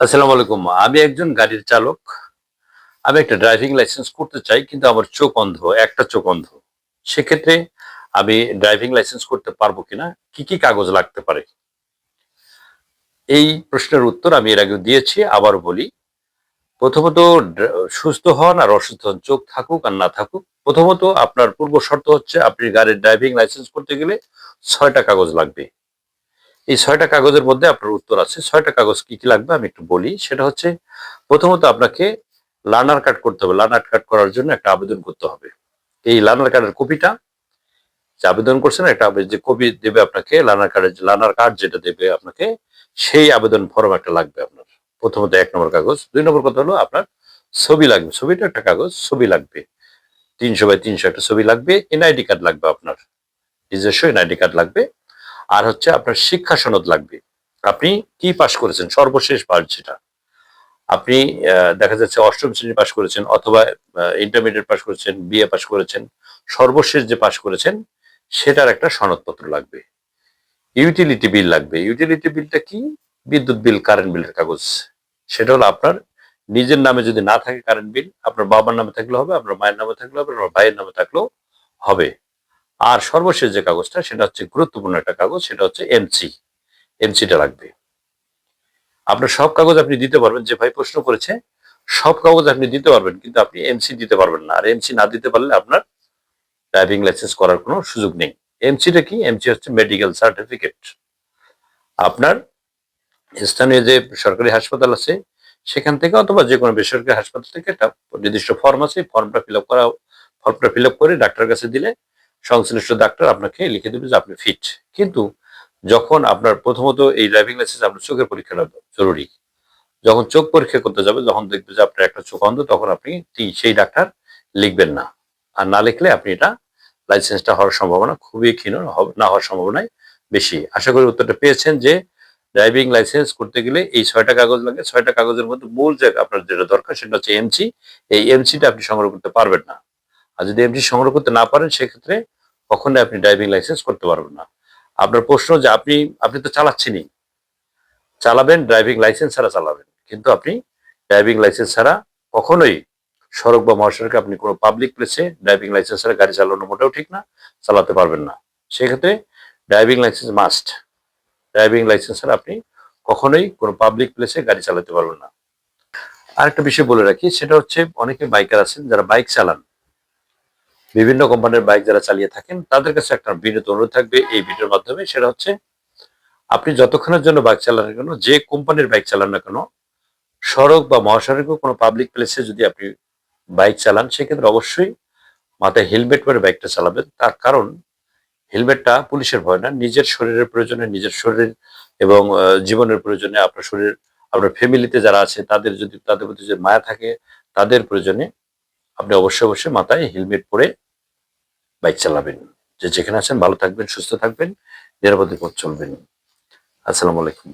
আসসালামু আলাইকুম। আমি একজন গাড়ির চালক। আমি একটা ড্রাইভিং লাইসেন্স করতে চাই, কিন্তু আমার চোখ অন্ধ, একটা চোখ অন্ধ। সেক্ষেত্রে আমি ড্রাইভিং লাইসেন্স করতে পারব কিনা? কি কি কাগজ লাগতে পারে? এই প্রশ্নের উত্তর আমি এর আগে দিয়েছি, আবার বলি। প্রথমত সুস্থ হন আর অসুস্থ হন, চোখ থাকুক আর না থাকুক। প্রথমত, আপনার পূর্ব শর্ত হচ্ছে, আপনি গাড়ির ড্রাইভিং লাইসেন্স করতে গেলে ছয়টা কাগজ লাগবে। এই ছয়টা কাগজের মধ্যে আপনার উত্তর আছে। ছয়টা কাগজ কি কি লাগবে আমি একটু বলি। সেটা হচ্ছে, প্রথমত আপনাকে লার্নার কার্ড করতে হবে। লার্নার কার্ড করার জন্য একটা আবেদন করতে হবে। এই লার্নার কার্ডের কপিটা যে আবেদন করছেন, একটা যে কপি দেবে আপনাকে লার্নার কার্ডের লার্নার কার্ড যেটা দেবে আপনাকে, সেই আবেদন ফর্ম একটা লাগবে আপনার। প্রথমত এক নম্বর কাগজ। দুই নম্বর কথা হলো আপনার ছবি লাগবে। ছবিটা একটা কাগজ, ছবি লাগবে। তিনশো বাই তিনশো একটা ছবি লাগবে। এনআইডি কার্ড লাগবে আপনার। নিজস্ব এনআইডি কার্ড লাগবে। আর হচ্ছে আপনার শিক্ষা সনদ লাগবে। আপনি কি পাশ করেছেন? সর্বশেষ পাস যেটা। আপনি দেখা যাচ্ছে অষ্টম শ্রেণি পাশ করেছেন অথবা ইন্টারমিডিয়েট পাশ করেছেন বিএ পাশ করেছেন, সর্বশেষ যে পাশ করেছেন, সেটার একটা সনদপত্র লাগবে। ইউটিলিটি বিল লাগবে। ইউটিলিটি বিলটা কি? বিদ্যুৎ বিল কারেন্ট বিলের কাগজ। সেটা হলো আপনার নিজের নামে যদি না থাকে কারেন্ট বিল আপনার বাবার নামে থাকলে হবে, আপনার মায়ের নামে থাকলে হবে, আপনার ভাইয়ের নামে থাকলেও হবে। আর সর্বশেষ যে কাগজটা, সেটা হচ্ছে গুরুত্বপূর্ণ একটা কাগজ, সেটা হচ্ছে এমসি এমসিটা লাগবে। আপনার সব কাগজ আপনি দিতে পারবেন, যে ভাই প্রশ্ন করেছে, সব কাগজ আপনি দিতে পারবেন, কিন্তু আপনি এমসি দিতে পারবেন না। আর এমসি না দিতে পারলে আপনার ড্রাইভিং লাইসেন্স করার কোনো সুযোগ নেই। এমসিটা কি? এমসি হচ্ছে মেডিকেল সার্টিফিকেট আপনার স্থানীয় যে সরকারি হাসপাতাল আছে, সেখান থেকে অথবা যে কোনো বেসরকারি হাসপাতাল থেকে একটা নির্দিষ্ট ফর্ম আছে ফর্মটা ফিল আপ করা ফর্মটা ফিল আপ করে ডাক্তারের কাছে দিলে সংশ্লিষ্ট ডাক্তার আপনাকে লিখে দেবে যে আপনি ফিট কিন্তু যখন আপনার প্রথমত এই ড্রাইভিং লাইসেন্স আপনার চোখের পরীক্ষাটা জরুরি। যখন চোখ পরীক্ষা করতে যাবে, যখন দেখবে যে আপনার একটা চোখ অন্ধ, তখন আপনি সেই ডাক্তার লিখবেন না। আর না লিখলে আপনি এটা লাইসেন্সটা হওয়ার সম্ভাবনা খুবই ক্ষীণ না হওয়ার সম্ভাবনাই বেশি। আশা করি উত্তরটা পেয়েছেন যে ড্রাইভিং লাইসেন্স করতে গেলে এই ছয়টা কাগজ লাগে। ছয়টা কাগজের মধ্যে মূল যে আপনার যেটা দরকার সেটা হচ্ছে এমসি এই এমসিটা আপনি সংগ্রহ করতে পারবেন না। আর যদি এমসি সংগ্রহ করতে না পারেন, সেক্ষেত্রে কখনোই আপনি ড্রাইভিং লাইসেন্স করতে পারবেন না। আপনার প্রশ্ন যে আপনি আপনি তো চালাচ্ছেনই। চালাবেন ড্রাইভিং লাইসেন্স ছাড়া চালাবেন। কিন্তু আপনি ড্রাইভিং লাইসেন্স ছাড়া কখনোই সড়ক বা মহাসড়কে আপনি কোনো পাবলিক প্লেসে ড্রাইভিং লাইসেন্স ছাড়া গাড়ি চালানো মোটেও ঠিক না, চালাতে পারবেন না। সেক্ষেত্রে driving licence must driving licence ছাড়া আপনি কখনোই কোনো পাবলিক প্লেসে গাড়ি চালাতে পারবেন না। আরেকটা বিষয় বলে রাখি, সেটা হচ্ছে অনেকে বাইকার আছেন যারা বাইক চালান। বিভিন্ন কোম্পানির বাইক যারা চালিয়ে থাকেন, তাদের কাছে একটা বিনীত অনুরোধ থাকবে এই ভিডিওর মাধ্যমে। সেটা হচ্ছে, আপনি যতক্ষণের জন্য বাইক চালান না কেন, যে কোম্পানির বাইক চালান না কেন, সড়ক বা মহাসড়কে কোনো পাবলিক প্লেসে যদি আপনি বাইক চালান, সেক্ষেত্রে অবশ্যই মাথায় হেলমেট পরে বাইকটা চালাবেন। তার কারণ হেলমেটটা পুলিশের ভয় না, নিজের শরীরের প্রয়োজনে, নিজের শরীর এবং জীবনের প্রয়োজনে আপনার শরীর, আপনার ফ্যামিলিতে যারা আছে, তাদের যদি, তাদের প্রতি যে মায়া থাকে, তাদের প্রয়োজনে আপনি অবশ্যই অবশ্যই মাথায় হেলমেট পরে বাইক চালাবেন। যে যেখানে আছেন ভালো থাকবেন, সুস্থ থাকবেন, নিরাপদে পথ চলবেন। আসসালামু আলাইকুম।